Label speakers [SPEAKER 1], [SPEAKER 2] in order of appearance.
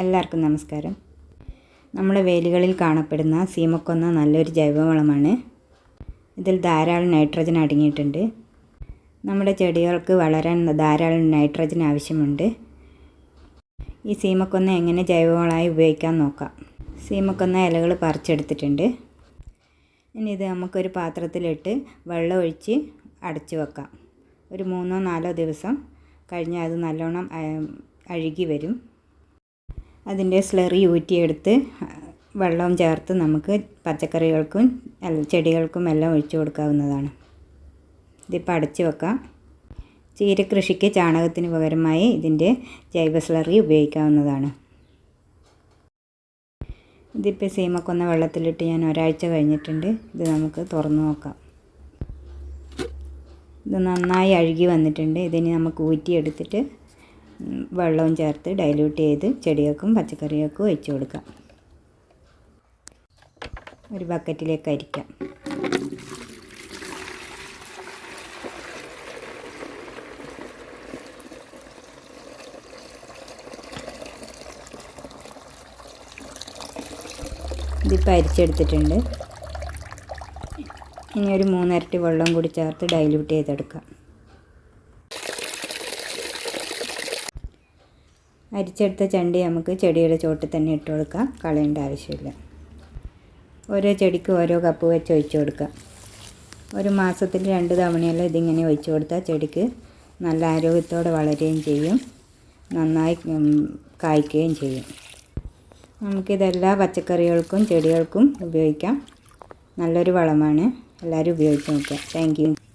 [SPEAKER 1] എല്ലാവർക്കും നമസ്കാരം. നമ്മുടെ വേലികളിൽ കാണപ്പെടുന്ന സീമക്കൊന്ന നല്ലൊരു ജൈവവളമാണ്. ഇതിൽ ധാരാളം നൈട്രജൻ അടങ്ങിയിട്ടുണ്ട്. നമ്മുടെ ചെടികൾക്ക് വളരാൻ ധാരാളം നൈട്രജൻ ആവശ്യമുണ്ട്. ഈ സീമക്കൊന്ന എങ്ങനെ ജൈവവളമായി ഉപയോഗിക്കാൻ നോക്കാം? സീമക്കൊന്ന ഇലകൾ പറിച്ചെടുത്തിട്ടുണ്ട്. ഇനി ഇത് നമുക്കൊരു പാത്രത്തിലിട്ട് വെള്ളം ഒഴിച്ച് അടച്ചു വെക്കാം. ഒരു മൂന്നോ നാലോ ദിവസം കഴിഞ്ഞാൽ അത് നല്ലോണം അഴുകി വരും. അതിന്റെ സ്ലറി ഊറ്റിയെടുത്ത് വെള്ളം ചേർത്ത് നമുക്ക് പച്ചക്കറികൾക്കും ചെടികൾക്കും എല്ലാം ഒഴിച്ചു കൊടുക്കാവുന്നതാണ്. ഇതിപ്പോൾ അടച്ചു വെക്കാം. ചീരകൃഷിക്ക് ചാണകത്തിന് പകരമായി ഇതിന്റെ ജൈവ സ്ലറി ഉപയോഗിക്കാവുന്നതാണ്. ഇതിപ്പോൾ സീമക്കൊന്ന വെള്ളത്തിലിട്ട് ഞാൻ ഒരാഴ്ച കഴിഞ്ഞിട്ടുണ്ട്. ഇത് നമുക്ക് തുറന്നു നോക്കാം. ഇത് നന്നായി അഴുകി വന്നിട്ടുണ്ട്. ഇതിന് നമുക്ക് ഊറ്റിയെടുത്തിട്ട് വെള്ളവും ചേർത്ത് ഡൈല്യൂട്ട് ചെയ്ത് ചെടികൾക്കും പച്ചക്കറികൾക്കും ഒഴിച്ചു കൊടുക്കാം. ഒരു ബക്കറ്റിലേക്ക് അരിക്കാം. ഇതിപ്പോൾ അരിച്ചെടുത്തിട്ടുണ്ട്. ഇനി ഒരു മൂന്നരട്ടി വെള്ളം കൂടി ചേർത്ത് ഡൈല്യൂട്ട് ചെയ്തെടുക്കാം. അരിച്ചെടുത്ത ചണ്ടി നമുക്ക് ചെടിയുടെ ചോട്ടിൽ തന്നെ ഇട്ട് കൊടുക്കാം. കളയേണ്ട ആവശ്യമില്ല. ഓരോ ചെടിക്ക് ഓരോ കപ്പ് വെച്ച് ഒഴിച്ചു കൊടുക്കാം. ഒരു മാസത്തിൽ രണ്ട് തവണയെല്ലാം ഇതിങ്ങനെ ഒഴിച്ചു കൊടുത്താൽ ചെടിക്ക് നല്ല ആരോഗ്യത്തോടെ വളരുകയും ചെയ്യും. നന്നായി കായ്ക്കുകയും ചെയ്യും. നമുക്കിതെല്ലാ പച്ചക്കറികൾക്കും ചെടികൾക്കും ഉപയോഗിക്കാം. നല്ലൊരു വളമാണ്. എല്ലാവരും ഉപയോഗിച്ച് നോക്കുക. താങ്ക്